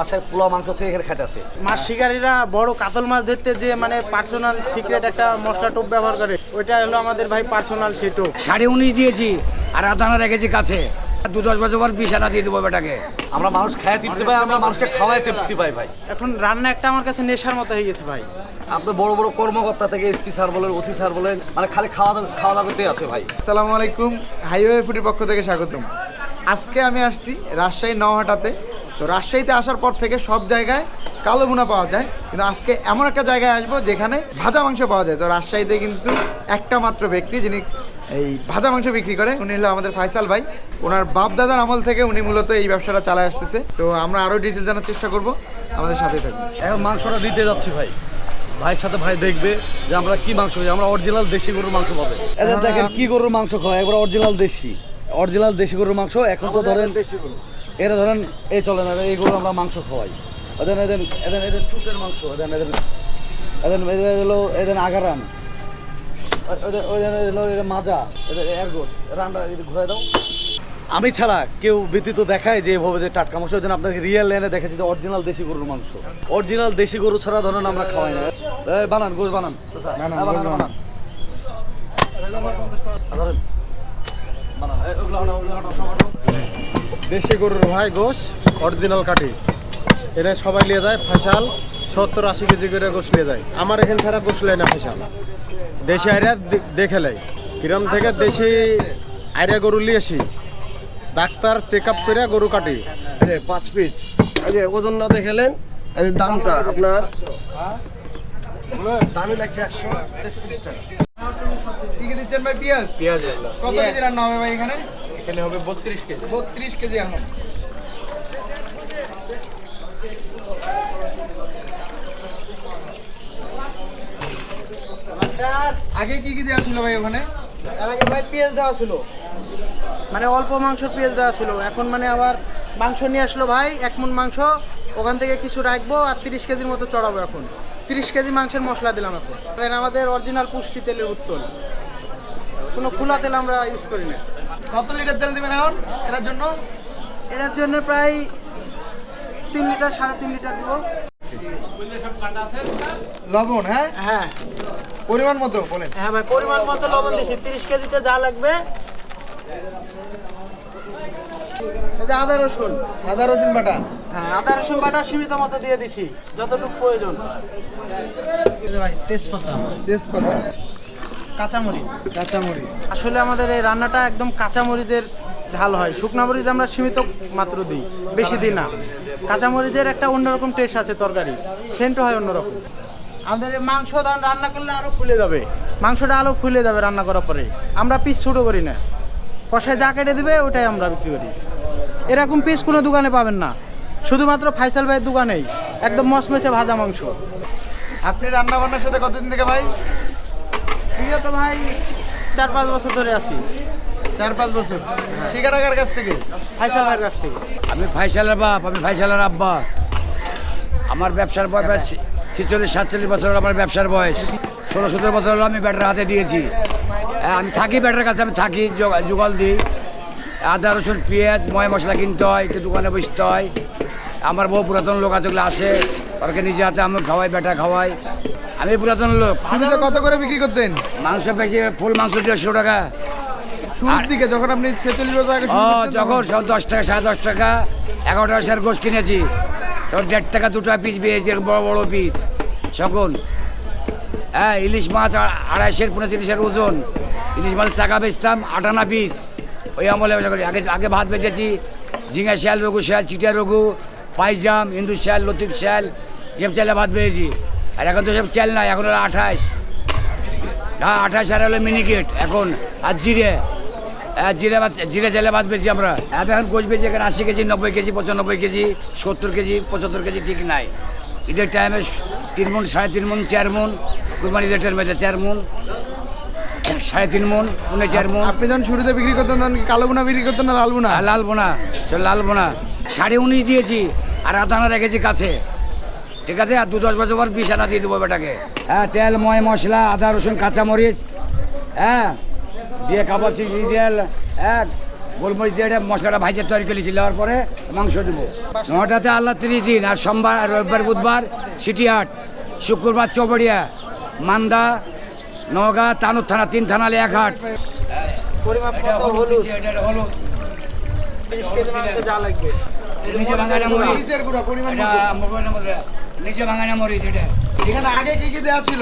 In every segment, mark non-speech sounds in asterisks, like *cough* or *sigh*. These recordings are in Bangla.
বাসায় পোলা মাংস থেকে এখানে খেতে আসে। মাছ শিকারীরা বড় কাতল মাছ ধরতে যে মানে পার্সোনাল সিক্রেট একটা মশলা টোপ ব্যবহার করে ওইটা হলো আমাদের ভাই পার্সোনাল সেই টোপ। সাড়ে উনিশ দিয়েছি আর আদানা রেখেছি কাছে। দু দশ বছর পর বিশ আনা দিয়ে দেবো বেটাকে। আমরা মানুষ খায় তৃপ্তি পাই আমরা মানুষকে খাওয়ায় তৃপ্তি পাই ভাই। এখন রান্না একটা আমার কাছে নেশার মতো হয়ে গেছে ভাই। আপনার বড় বড় কর্মকর্তা থেকে এসপি স্যার বলেন ওসি স্যার বলেন মানে খালি খাওয়া দাওয়া খাওয়া দাওয়া করতে আসে ভাই। আসসালামু আলাইকুম হাইওয়ে ফুডের পক্ষ থেকে স্বাগতম। আজকে আমি আসছি রাজশাহী নওহাটাতে। তো রাজশাহীতে আসার পর থেকে সব জায়গায় কালো ভুনা পাওয়া যায়। কিন্তু আজকে এমন একটা জায়গায় আসব যেখানে ভাজা মাংস পাওয়া যায়। তো রাজশাহীতে কিন্তু একটা মাত্র ব্যক্তি যিনি এই ভাজা মাংস বিক্রি করে উনি হলো আমাদের ফয়সাল ভাই। ওনার বাপ দাদার আমল থেকে উনি মূলত এই ব্যবসাটা চালায় আসতেছে। তো আমরা আরও ডিটেল জানার চেষ্টা করব। আমাদের সাথে থাকবে এখন মাংসটা দিতে যাচ্ছি ভাই। ভাইয়ের সাথে ভাই দেখবে যে আমরা কি মাংস খাই। আমরা অরিজিনাল দেশি গরুর মাংস পাবে। এদের দেখেন কি গরুর মাংস খাওয়া একবার অরিজিনাল দেশি। অরিজিনাল দেশি গরুর মাংস। এখন তো ধরেন এরা ধরেন এই চলে না এই গরু আমরা মাংস খাওয়াই। এদের এদের এদের এদের চুটের মাংস এদের এদের এদের এদের হলো এদের আগারান। মাজা রান্না ঘুরে দাও। আমি ছাড়া কেউ ব্যতীত দেখায় যে এভাবে যে টাটকা মাংস ওই জন্য আপনাকে রিয়েল লাইনে দেখাচ্ছি যে অরিজিনাল দেশি গরুর মাংস। অরিজিনাল দেশি গরু ছাড়া ধরেন আমরা খাওয়াই না। বানান গোস বানান। বানান, বানান। দেশি গরুর ভাই গোস অরিজিনাল কাটি এনে সবাই নিয়ে যায় ফেসাল সত্তর আশি কেজি করে গোস নিয়ে যায়। আমার এখান ছাড়া গোস লেয় না ফেসাল। দেশি আইরা দেখে লাই কিরম থেকে দেশি আইরা গরু নিয়েছি ডাক্তার চেক আপ করে গরু কাটি। পাঁচ পিস এই যে ওজনটা দেখেলেন দামটা আপনার? দামই লাগছে একশো টাকা। কি কি দিচ্ছেন ভাই? পেঁয়াজ? পেঁয়াজ কত কেজি রান্না হবে ভাই এখানে? এখানে হবে বত্রিশ কেজি। বত্রিশ কেজি এখন আগে কি কি দেওয়া ছিল ভাই ওখানে? তার আগে ভাই পেঁয়াজ দেওয়া ছিল। মানে অল্প মাংস পেঁয়াজ দেওয়া ছিল। এখন মানে আবার মাংস নিয়ে আসলো ভাই এক মন মাংস। ওখান থেকে কিছু রাখব আর তিরিশ কেজির মতো চড়াবো এখন। তিরিশ কেজি মাংসের মশলা দিলাম এখন। আমাদের অরিজিনাল পুষ্টি তেলের উত্তর কোনো খোলা তেল আমরা ইউজ করি না। কত লিটার তেল দিবেন এখন? এটার জন্য? এটার জন্য প্রায় তিন লিটার সাড়ে তিন লিটার দিব। লবণ হ্যাঁ? হ্যাঁ। পরিমাণ মতো বলেন। হ্যাঁ ভাই পরিমাণ মতো লবণ দিছি। তিরিশ কেজিতে যা লাগবে। আদা রসুন। আদা রসুন বাটা। হ্যাঁ আদা রসুন বাটা সীমিত মতো দিয়ে দিছি যতটুকু প্রয়োজন। এই যে ভাই তেজপাতা। তেজপাতা। কাঁচামরিচ। কাঁচামরিচ। আসলে আমাদের এই রান্নাটা একদম কাঁচামরিচের ঝাল হয়। শুকনা মরিচ আমরা সীমিত মাত্র দিই বেশি দিই না। কাঁচামরিচের একটা অন্যরকম টেস্ট আছে তরকারি সেন্টও হয় অন্যরকম। আমাদের মাংস রান্না করলে আরও ফুলে যাবে। মাংসটা আরও ফুলে যাবে রান্না করার পরে। আমরা পিস ছোটো করি না। কষায় যা কেটে দেবে ওটাই আমরা বিক্রি করি। এরকম পিস কোনো দোকানে পাবেন না। শুধুমাত্র ফাইসাল ভাইয়ের দোকানেই। একদম মসমসে ভাজা মাংস। আপনি রান্না বান্নার সাথে কতদিন থেকে ভাই? বিগত ভাই চার পাঁচ বছর ধরে আছি। চার পাঁচ বছর। শিকাটাকার কাছ থেকে? ফাইসাল ভাইয়ের কাছ থেকে। আমি ফাইসালের বাপ আমি ফাইসালের আব্বা। আমার ব্যবসার বয়স ছিচল্লিশ সাতচল্লিশ বছর হলো আমার ব্যবসার বয়স। ষোলো সতেরো বছর হলো আমি ব্যাটার হাতে দিয়েছি। হ্যাঁ, আমি থাকি ব্যাটার কাছে আমি থাকি জোগাল দিই আদা রসুন পেঁয়াজ ময় মশলা কিনতে হয় একটু দোকানে বসতে হয়। আমার বহু পুরাতন লোক আছে আসে। ওকে নিজে হাতে আমি খাওয়াই বেটা খাওয়াই। আমি পুরাতন লোক। কত করে বিক্রি করতেন? মাংস পেয়েছি ফুল মাংস দেড়শো টাকা। শুরুর দিকে যখন আপনি ছেচল্লিশ বছর আগে ও যখন সব দশ টাকা সাড়ে দশ টাকা এগারো টাকা শেয়ার গোস কিনেছি। তখন দেড় টাকা দুটো পিস পেয়েছি বড় বড় পিস সকল। হ্যাঁ ইলিশ মাছ আড়াইশের পনেরো তিরিশের ওজন। ইলিশ মাছ চাকা বেচতাম আটানা পিস ওই আমলে আগে আগে ভাত বেচেছি ঝিঙা শ্যাল রঘু শ্যাল চিটিয়া রঘু পাইজাম হিন্দু শ্যাল লতিফ শ্যাল এসব চালে ভাত পেয়েছি আর এখন তো সব চাল নাই এখন আঠাশ। আঠাশ আর হলো মিনিকেট এখন আর জিরে জিরে জিরে জেলে ভাত বেশি আমরা। আমি এখন গোছ বেশি এখানে আশি কেজি নব্বই কেজি পঁচানব্বই কেজি সত্তর কেজি পঁচাত্তর কেজি ঠিক নাই। ঈদের টাইমে তিন মন সাড়ে তিন মন চার মন কুরবানি ঈদের টাইমে চার মন সাড়ে তিন মন পুনে চার মন আপনি যখন শুরুতে বিক্রি করতেন তখন কালো বোনা বিক্রি করতেন না লাল বোনা? লাল বোনা লাল বোনা। সাড়ে উনিশ দিয়েছি আর আদানা রেখেছি কাছে। ঠিক আছে আর দু দশ বছর পর বিশ আনা দিয়ে দেবো বেটাকে। হ্যাঁ তেল ময় মশলা আদা রসুন কাঁচামরিচ হ্যাঁ দিয়ে কাবাব চিংড়ি তেল হ্যাঁ গোলমরিচ দিয়ে এটা মশলাটা ভাইজে তৈরি করেছি নেওয়ার পরে মাংস দেবো। নটাতে আল্লাহ তিরিশ দিন আর সোমবার আর রবিবার বুধবার সিটিহাট শুক্রবার চৌবড়িয়া মান্দা নওগাঁ তানুর থানা তিন থানালে এক হাট পরিমাপ হলুদ? হলুদ। নিচে ভাঙানা মরিচ। মরিচের গুঁড়া পরিমাণ এটা মতো। মধ্যে নিচে ভাঙানা মরিচ এটা। এখানে আগে কি কি দেওয়া ছিল?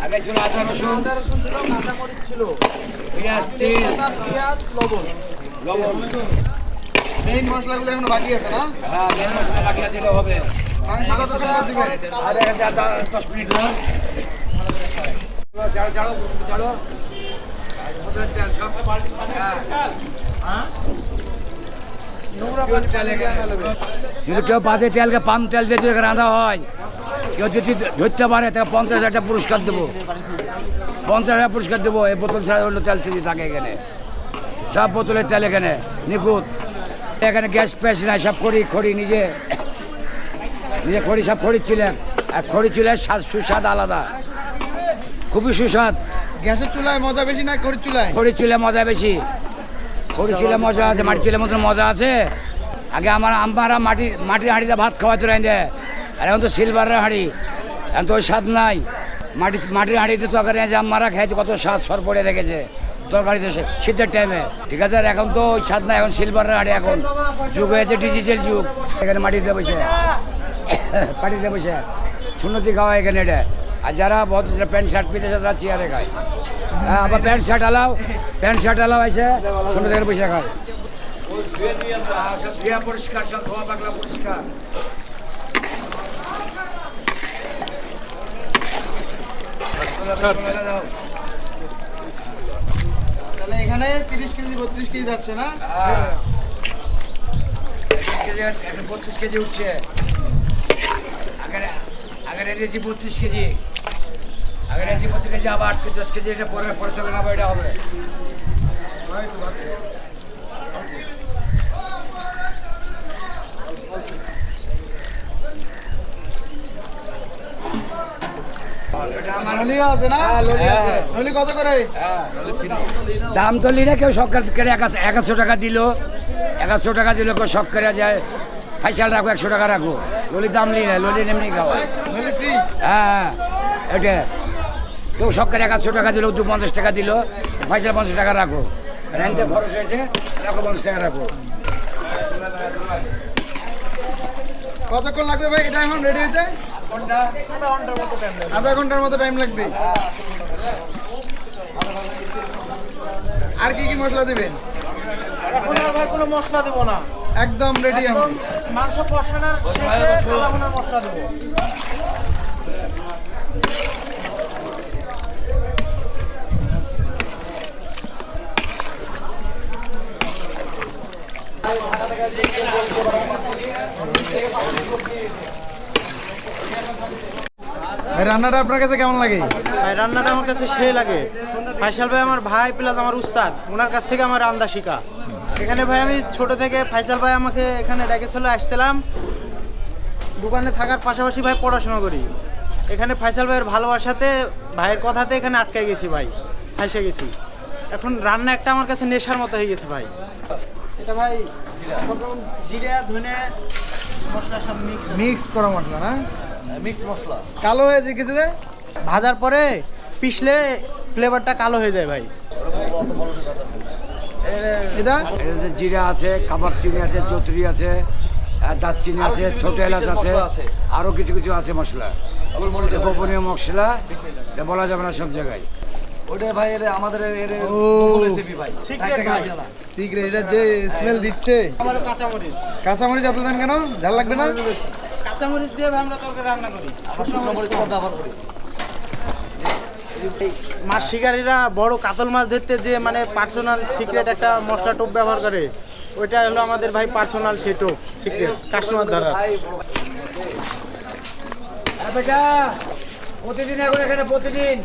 আগে ছিল আদা রসুন। আদা রসুন ছিল কাঁচা মরিচ ছিল। পেঁয়াজ তেল। পেঁয়াজ লবণ। লবণ। মেইন মশলাগুলো এখনও বাকি আছে না? হ্যাঁ মেন মশলা বাকি আছে হবে। মাংস কতক্ষণ বাদ দিবেন আর এটা দা- দশ মিনিট না চাড়ো চাড়ো চাড়ো নোংরা পানি চালে। গিয়ে যদি কেউ পাতে তেলকে পাম তেল দিয়ে যদি রাঁধা হয় কেউ যদি ধরতে পারে তাকে পঞ্চাশ হাজার পুরস্কার দেবো। পঞ্চাশ হাজার পুরস্কার দেবো এই বোতল ছাড়া অন্য তেল যদি থাকে এখানে। সব বোতলের তেল এখানে নিখুঁত। এখানে গ্যাস প্যাস নাই সব খড়ি খড়ি নিজে। নিজে খড়ি সব খড়ি ছিলেন আর খড়ি ছিলেন স্বাদ সুস্বাদ আলাদা। খুবই সুস্বাদ। গ্যাসের চুলায় মজা বেশি না খড়ির চুলায়? খড়ি চুলে মজা বেশি। খড়ি চুলে মজা আছে মাটি চুলের মধ্যে মজা আছে। আগে আমার আমারা মাটি, মাটির হাঁড়িতে ভাত খাওয়াতে দেয় আর এখন তো সিলভারের হাঁড়ি, এখন তো ওই স্বাদ নাই। মাটি, মাটির হাঁড়িতে তরকারি আছে আমারা খেয়েছে, কত স্বাদ সর পড়ে রেখেছে তরকারিতে শীতের টাইমে ঠিক আছে, আর এখন তো ওই স্বাদ নাই, এখন সিলভারের হাঁড়ি এখন। যুগ হয়েছে ডিজিটাল যুগ। এখানে মাটিতে বসে। *coughs* পাটিতে বসে। সুন্নতি খাওয়া এখানে এটা। আর যারা বহুত প্যান্ট, শার্ট পিতেছে তারা চেয়ারে খায়। হ্যাঁ আবার প্যান্ট শার্ট আলাও প্যান্ট শার্ট আলাও এসে সুন্দর থেকে বসে খায়। পরিষ্কার সব ধোয়া পাকলা পরিষ্কার। তাহলে এখানে তিরিশ কেজি বত্রিশ কেজি যাচ্ছে না? এখন বত্রিশ কেজি উঠছে। আগে আগে রেখেছি বত্রিশ কেজি। কেজি আবার আট কেজি দশ কেজি এটা পরে না এটা হবে। হ্যাঁ, করে? দাম তো নিলে কেউ সরকার করে একাশো টাকা দিল। একাশো টাকা দিল কেউ শখ করে যায়। ফাইসাল রাখো একশো টাকা রাখো। ললির দাম নিই না ললি এমনি খাওয়া। হ্যাঁ হ্যাঁ এটা কেউ শখ করে একাশো টাকা দিল দু পঞ্চাশ টাকা দিল ফাইসাল পঞ্চাশ টাকা রাখো। রেন্টে খরচ হয়েছে রাখো পঞ্চাশ টাকা রাখো। কতক্ষণ লাগবে ভাই? এটা এখন রেডি হইতে? আধা ঘণ্টার মতো টাইম লাগবে। আর কি কি মশলা দিবেন? এখন আর ভাই কোনো মশলা দেবো না। একদম রেডি একদম মাংস কষানোর শেষে মশলা দেবো। রান্নাটা আপনার কাছে কেমন লাগে? ভাই, রান্নাটা আমার কাছে সেই লাগে। ফাইসাল ভাই আমার ভাই প্লাস আমার উস্তাদ ওনার কাছ থেকে আমার রান্না শিখা। এখানে ভাই আমি ছোট থেকে ফাইসাল ভাই আমাকে এখানে ডেকেছিল আসছিলাম। দোকানে থাকার পাশাপাশি ভাই পড়াশোনা করি। এখানে ফাইসাল ভাইয়ের ভালোবাসাতে, ভাইয়ের কথাতে এখানে আটকে গেছি ভাই, ফাইসে গেছি। এখন রান্না একটা আমার কাছে নেশার মতো হয়ে গেছে ভাই। এটা ভাই জিরা ধনে মশলা সব মিক্স মিক্স করা মশলা না? মিক্স মশলা। কালো হয়ে যে? কিছু ভাজার পরে পিষলে ফ্লেভারটা কালো হয়ে যায় ভাই। এটা? এটা যে জিরা আছে কাবাব চিনি আছে চৌধুরী আছে আর দারচিনি আছে ছোট এলাচ আছে। আরও কিছু কিছু আছে মশলা। গোপনীয় মশলা বলা যাবে না সব জায়গায়। ওটা ভাই এর আমাদের এর রেসিপি ভাই। Secret ভাই। সিক্রেট এটা যে স্মেল দিচ্ছে। আমার কাঁচামরিচ। কাঁচামরিচ এত দেন কেন? ঝাল লাগবে না? কাঁচামরিচ দিয়ে আমরা তরকারি রান্না করি। আমরা শুকনো মরিচ ব্যবহার করি। মাছ শিকারীরা বড় কাতল মাছ ধরতে যে মানে পার্সোনাল সিক্রেট একটা মশলা টোপ ব্যবহার করে ওইটা হলো আমাদের ভাই পার্সোনাল সেই টোপ সিক্রেট কাস্টমার ধরা। হ্যাঁ প্রতিদিন এখন এখানে প্রতিদিন।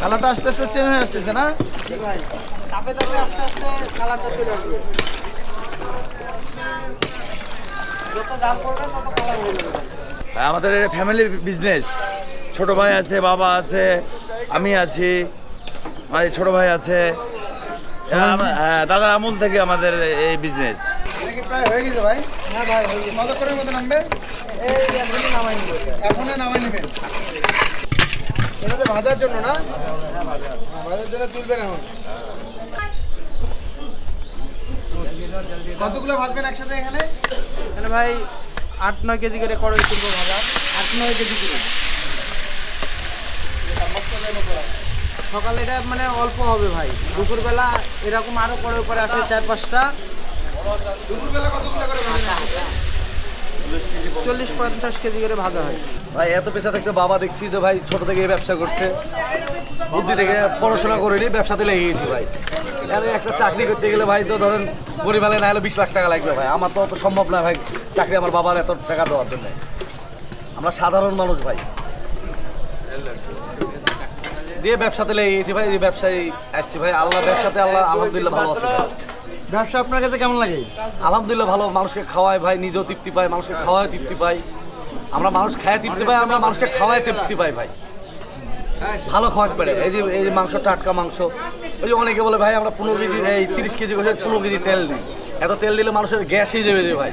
কালারটা আস্তে আস্তে চেঞ্জ হয়ে আসতেছে না? তাপে তাপে আস্তে আস্তে কালারটা চলে আসবে হ্যাঁ, আমাদের ফ্যামিলি বিজনেস ছোট ভাই আছে বাবা আছে আমি আছি আমার ছোট ভাই আছে। হ্যাঁ দাদার আমল থেকে আমাদের এই বিজনেস কি প্রায় হয়ে গেছে ভাই। হ্যাঁ ভাই কতক্ষণের মধ্যে নামবে? এই এখনই নামাই নেবেন এখনই নামাই নেবেন এটা তো ভাজার জন্য না? ভাজার জন্য তুলবেন এখন। কতগুলো ভাজবেন একসাথে এখানে? এখানে ভাই আট নয় কেজি করে কড়াই তুলবো ভাজা। আট নয় কেজি করে। সকালে এটা মানে অল্প হবে ভাই। দুপুরবেলা এরকম আরও করে করে আসে চার পাঁচটা। চল্লিশ পঞ্চাশ কেজি করে ভাজা হয়। ভাই এত পেশা থাকতে বাবা দেখছি তো ভাই ছোট থেকে ব্যবসা করছে। বুদ্ধি থেকে পড়াশোনা করিনি ব্যবসাতে লেগে গেছি ভাই। আরে একটা চাকরি করতে গেলে ভাই তো ধরেন গরিবালে না হলে বিশ লাখ টাকা লাগবে ভাই। আমার তো অত সম্ভব না ভাই চাকরি আমার বাবার এত টাকা দেওয়ার জন্য। আমরা সাধারণ মানুষ ভাই। দিয়ে ব্যবসাতে লেগে গেছি ভাই এই ব্যবসায় আসছি ভাই। আল্লাহ ব্যবসাতে আল্লাহ আলহামদুলিল্লাহ ভালো আছে ভাই। ব্যবসা আপনার কাছে কেমন লাগে? আলহামদুলিল্লাহ ভালো। মানুষকে খাওয়ায় ভাই, নিজেও তৃপ্তি পায়। মানুষকে খাওয়ায় তৃপ্তি পাই আমরা মানুষ খায় তৃপ্তি পাই আমরা মানুষকে খাওয়ায় তৃপ্তি পাই ভাই। ভালো খাওয়াতে পারে এই যে এই যে মাংস, টাটকা মাংস। ওই যে অনেকে বলে, ভাই, আমরা পনেরো কেজি, এই তিরিশ কেজি গোসে পনেরো কেজি তেল দিই। এত তেল দিলে মানুষের গ্যাস হয়ে যাবে যে ভাই।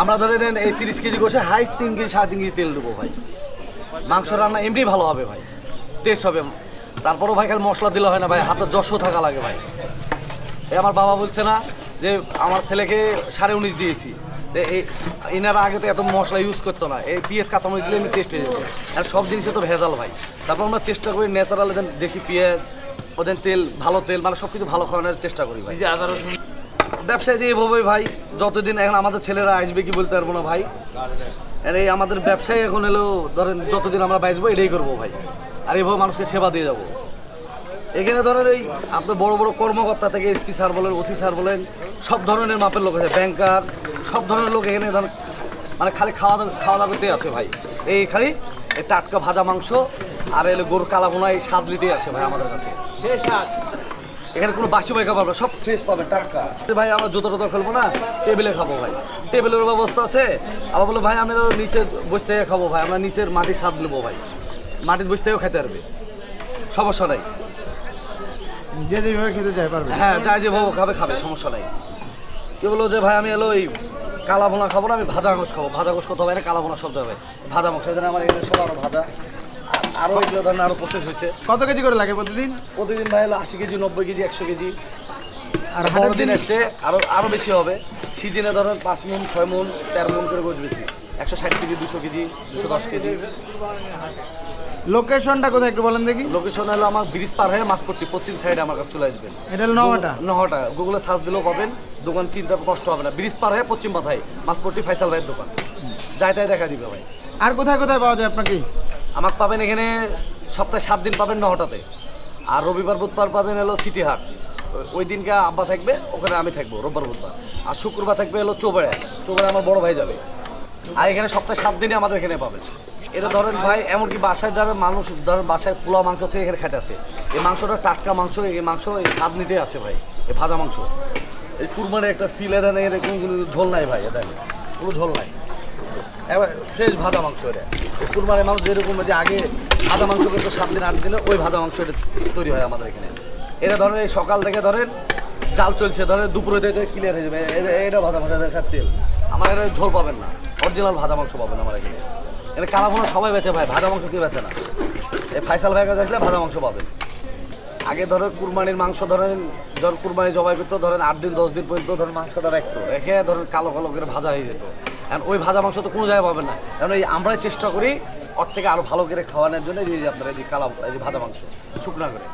আমরা ধরে নেন, এই তিরিশ কেজি গোসে হাই তিন কেজি, সাড়ে তিন কেজি তেল দেবো ভাই। মাংস রান্না এমনি ভালো হবে ভাই। টেস্ট হবে। তারপরও ভাই, খালি মশলা দিলে হয় না ভাই। হাতে যশও থাকা লাগে ভাই। আমার বাবা বলছে না যে আমার ছেলেকে সাড়ে উনিশ দিয়েছি। এনারা আগে তো এত মশলা ইউজ করতো না। এই পিএস কাঁচামরিচ দিলে এমনি টেস্ট হয়ে যেত। আর সব জিনিসে তো ভেজাল ভাই। তারপর আমরা চেষ্টা করি ন্যাচারাল দেশি পেঁয়াজ ওদের তেল ভালো তেল মানে সব কিছু ভালো খাওয়ানোর চেষ্টা করি ভাই। আদা রসুন। ব্যবসায় যে এইভাবে ভাই যতদিন এখন আমাদের ছেলেরা আসবে কি বলতে পারব না ভাই। আর এই আমাদের ব্যবসায় এখন এলো ধরেন যতদিন আমরা বাঁচবো এটাই করব ভাই। আর এইভাবে মানুষকে সেবা দিয়ে যাব। এখানে ধরেন এই আপনার বড় বড় কর্মকর্তা থেকে এসপি স্যার বলেন ওসি স্যার বলেন সব ধরনের মাপের লোক আছে ব্যাংকার সব ধরনের লোক এখানে ধরেন মানে খালি খাওয়া দাওয়া খাওয়া দাওয়া করতেই আসে ভাই। এই খালি এই টাটকা ভাজা মাংস আর এলো গরুর কালা বোনা এই স্বাদ নিতেই আসে ভাই আমাদের কাছে। এখানে কোনো বাসি বই খাবার না সব ফ্রেশ পাবেন টাটকা। ভাই আমরা জুতো টুতো খেলব না টেবিলে খাব ভাই। টেবিলের ব্যবস্থা আছে। আবার বলে ভাই আমরা নিচে বসে থেকে খাব ভাই আমরা নিচের মাটির স্বাদ নেব ভাই। মাটির বসে থেকেও খেতে পারবে। সমস্যা নাই। যে যেভাবে খেতে চাই পারবে? হ্যাঁ যাই যে ভাবো খাবে খাবে সমস্যা নাই। কি বলল যে ভাই আমি এলো ওই কালা ভোনা খাব না আমি ভাজা গোস খাব। ভাজা গোস করতে হবে না কালা ভোনা শব্দ হবে ভাজা মাংস এখানে আমার এখানে সব আরও ভাজা। আর- আরও এগুলো ধরেন আরও প্রসেস হয়েছে। কত কেজি করে লাগে প্রতিদিন? প্রতিদিন ভাই হলো আশি কেজি নব্বই কেজি একশো কেজি। আর বড় দিন এসছে আরও আরও বেশি হবে। সিজনে ধরেন পাঁচ মন ছয় মন চার মন করে গোছ বেশি। একশো ষাট কেজি দুশো কেজি দুশো দশ কেজি। লোকেশনটা কোথায় একটু বলেন দেখি। লোকেশন হলো আমার ব্রিজ পার হয়ে মাসপট্টি পশ্চিম সাইডে আমার কাছে চলে আসবেন। এটা হলো নওয়াটা? নহটা গুগলে সার্চ দিলেও পাবেন। দোকান চিন্তা কষ্ট হবে না। ব্রিজ পার হয়ে পশ্চিম মাথায় মাসপট্টি ফাইসাল ভাইয়ের দোকান। যাই তাই দেখা দিবে ভাই। আর কোথায় কোথায় পাওয়া যায় আপনাকে? আমাকে পাবেন এখানে সপ্তাহে সাত দিন পাবেন নহটাতে আর রবিবার বুধবার পাবেন হলো সিটি হাট ওই- দিনকে আব্বা থাকবে ওখানে আমি থাকব রোববার বুধবার। আর শুক্রবার থাকবে হলো চোবেড়ে চোবেড়ে আমার বড় ভাই যাবে। আর এখানে সপ্তাহে সাত দিনে আমাদের এখানে পাবেন। এটা ধরেন ভাই, এমনকি বাসায় যারা মানুষ, ধরেন বাসায় পোলা মাংস থেকে এখানে খেতে আসে, এই মাংসটা টাটকা মাংস, এই মাংস, এই স্বাদ নিতে আসে ভাই, এই ভাজা মাংস। এই কুরমানের একটা ফিল এদেন এরকম কোনো ঝোল নাই ভাই এদের কোনো ঝোল নাই। এবার ফ্রেশ ভাজা মাংস এটা। এই কুরবানির মাংস যেরকম যে আগে ভাজা মাংস করতো সাত দিন, আট দিনে ওই ভাজা মাংস এটা তৈরি হয় আমাদের এখানে। এটা ধরেন, এই সকাল থেকে ধরেন, জাল চলছে, ধরেন দুপুরে তো ক্লিয়ার হয়ে যাবে এটা ভাজা মাংস খাচ্ছে। আমার এটা ঝোল পাবেন না অরিজিনাল ভাজা মাংস পাবেন আমার এখানে। এখানে কালা ভোনা সবাই বেচে ভাই, ভাজা মাংস কেউ বেচে না। এই ফাইসাল ভাইয়ের কাছে আসলে ভাজা মাংস পাবেন আগে ধরো কুরবানির মাংস ধরেন ধর কুরবানি জবাই করতো, ধরেন আট দিন, দশ দিন পর্যন্ত ধরেন মাংসটা রাখতো, রেখে ধরেন কালো কালো করে ভাজা হয়ে যেত। এখন ওই ভাজা মাংস তো কোনো জায়গায় পাবেন না। কারণ এই আমরাই চেষ্টা করি ওর থেকে আরও ভালো করে খাওয়ানোর জন্য এই যে আপনার এই যে কালা, এই যে ভাজা মাংস, শুকনা করে।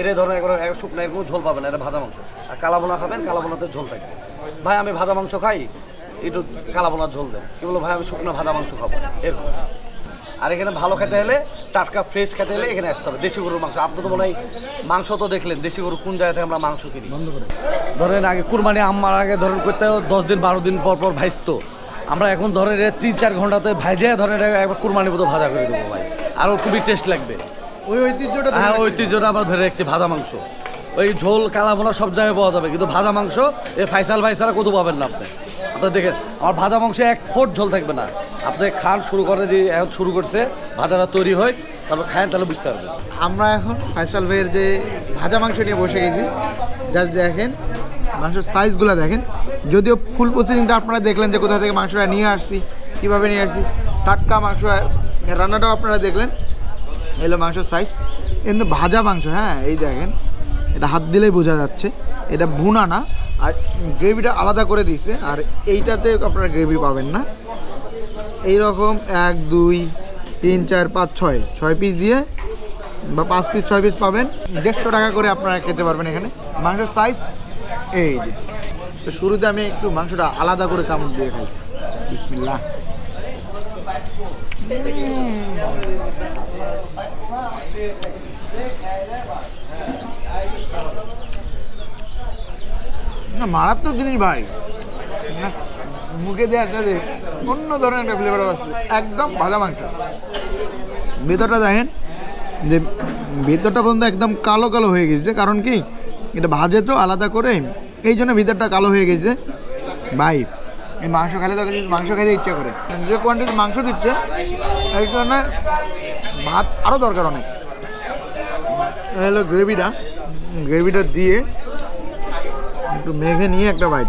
এরে ধরেন একবার এক শুকনা এরকম ঝোল পাবেন, এটা ভাজা মাংস। আর কালা বোনা খাবেন কালা বোনাতে ঝোল থাকবে ভাই, আমি ভাজা মাংস খাই একটু কালা বোনার ঝোল দেন। কি বলো ভাই আমি শুকনো ভাজা মাংস খাব। এরকম। আর এখানে ভালো খেতে হলে টাটকা ফ্রেশ খেতে হলে এখানে আসতে হবে। দেশি গরুর মাংস। আপনি তো মনে হয় মাংস তো দেখলেন দেশি গরু কোন জায়গা থেকে আমরা মাংস কিনি? ধরেন আগে কুরবানি আমার আগে ধরেন করতে দশ দিন বারো দিন পর পর ভাজতো আমরা এখন ধরেন এটা তিন চার ঘন্টাতে ভাজে ধরেন একবার কুরবানির মতো ভাজা করে দেবো ভাই। আরও খুবই টেস্ট লাগবে। ওই ঐতিহ্যটা হ্যাঁ ঐতিহ্যটা আমরা ধরে রাখছি ভাজা মাংস। ওই ঝোল কালা বোনা সব জায়গায় পাওয়া যাবে কিন্তু ভাজা মাংস এই ফাইসাল ভাইসালা কত পাবেন না আপনি? আপনার দেখেন, আমার ভাজা মাংসে এক ফোট ঝোল থাকবে না। আপনি খান, শুরু করে যে এখন শুরু করছে, ভাজাটা তৈরি হয়, তারপর খায় তাহলে বুঝতে পারবেন। আমরা এখন ফাইসাল ভাইয়ের যে ভাজা মাংস নিয়ে বসে গেছি যা দেখেন, মাংসের সাইজগুলো দেখেন। যদিও ফুল প্রসেসিংটা আপনারা দেখলেন যে কোথা থেকে মাংসটা নিয়ে আসছি, কীভাবে নিয়ে আসছি, টাটকা মাংস রান্নাটাও আপনারা দেখলেন। এলো মাংসের সাইজ কিন্তু ভাজা মাংস হ্যাঁ এই দেখেন, এটা হাত দিলেই বোঝা যাচ্ছে, এটা ভুনা না। আর গ্রেভিটা আলাদা করে দিয়েছে, আর এইটাতে আপনারা গ্রেভি পাবেন না। এই রকম এক, দুই, তিন, চার, পাঁচ, ছয়। ছয় পিস দিয়ে বা পাঁচ পিস ছয় পিস পাবেন। দেড়শো টাকা করে আপনারা খেতে পারবেন এখানে। মাংসের সাইজ এই যে। তো শুরুতে আমি একটু মাংসটা আলাদা করে কামড় দিয়ে খাই। বিসমিল্লাহ। না, মারাত্মক জিনিস ভাই। মুখে দেওয়ার সাথে অন্য ধরনের একটা ফ্লেভার আসছে, একদম ভাজা মাংস। ভেতরটা দেখেন, যে ভেতরটা পর্যন্ত একদম কালো কালো হয়ে গেছে, কারণ কি, এটা ভাজে তো আলাদা করে, এই জন্য ভিতরটা কালো হয়ে গেছে। ভাই, এই মাংস খেলে তো মাংস খেতে ইচ্ছা করে। যে কোয়ান্টিটি মাংস দিচ্ছে, এই কারণে ভাত আরও দরকার অনেক। হলো গ্রেভিটা গ্রেভিটা দিয়ে একটু মেঘে নিয়ে একটা বাইট।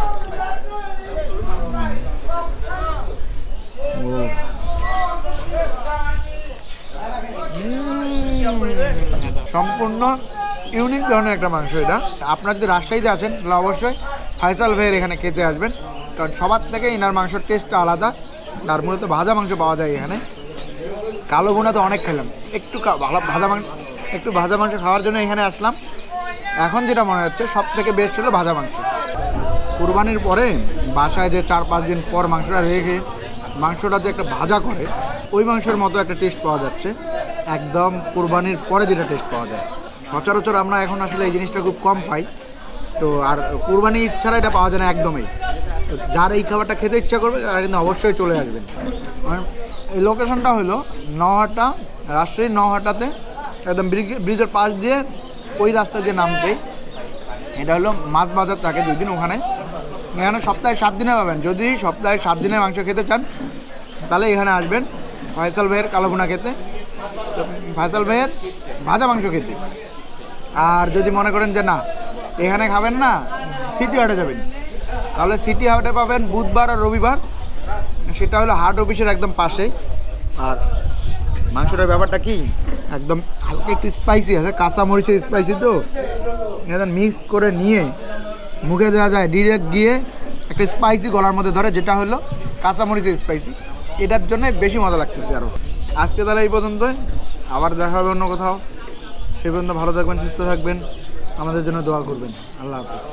সম্পূর্ণ ইউনিক ধরনের একটা মাংস এটা। আপনারা যদি রাজশাহীতে আছেন, তাহলে অবশ্যই ফাইসাল ভাইয়ের এখানে খেতে আসবেন। কারণ সবার থেকে এনার মাংসের টেস্টটা আলাদা। তার মূলত ভাজা মাংস পাওয়া যায় এখানে। কালো ভুনা তো অনেক খেলাম। একটু ভালো- ভাজা মাংস একটু ভাজা মাংস খাওয়ার জন্য এখানে আসলাম। এখন যেটা মনে হচ্ছে সব থেকে বেস্ট হলো ভাজা মাংস। কুরবানির পরে বাসায় যে চার পাঁচ দিন পর মাংসটা রেখে মাংসটা যে একটা ভাজা করে, ওই মাংসের মতো একটা টেস্ট পাওয়া যাচ্ছে। একদম কুরবানির পরে যেটা টেস্ট পাওয়া যায়। সচরাচর আমরা এখন আসলে এই জিনিসটা খুব কম পাই। তো আর কুরবানি ছাড়া এটা পাওয়া যায় না একদমই। তো যার এই খাবারটা খেতে ইচ্ছা করবে, তারা কিন্তু অবশ্যই চলে আসবেন এই লোকেশনটা হলো নহাটা রাজশাহীর নহাটাতে একদম ব্রিজ- ব্রিজের পাশ দিয়ে ওই রাস্তা দিয়ে নামতেই এটা হলো মাছ বাজার থাকে দুই দিন ওখানে। এখানে সপ্তাহে সাত দিনে পাবেন। যদি সপ্তাহে সাত দিনে মাংস খেতে চান, তাহলে এখানে আসবেন ফয়সাল ভাইয়ের কালোভুনা খেতে। ফয়সাল ভাইয়ের ভাজা মাংস খেতে। আর যদি মনে করেন যে না, এখানে খাবেন না, সিটি হাটে যাবেন। তাহলে সিটি হাটে পাবেন বুধবার আর রবিবার। সেটা হলো হাট অফিসের একদম পাশে আর মাংসটার ব্যাপারটা কি? একদম হালকা একটু স্পাইসি আছে কাঁচা মরিচের স্পাইসি তো একদম মিক্স করে নিয়ে মুখে দেওয়া যায় ডিরেক্ট গিয়ে একটা স্পাইসি গলার মধ্যে ধরে, যেটা হলো কাঁচা মরিচের স্পাইসি এটার জন্য বেশি মজা লাগতেছে আরও আজকে তাহলে এই পর্যন্ত আবার দেখা হবে অন্য কোথাও। সে পর্যন্ত ভালো থাকবেন, সুস্থ থাকবেন। আমাদের জন্য দোয়া করবেন। আল্লাহ হাফিজ।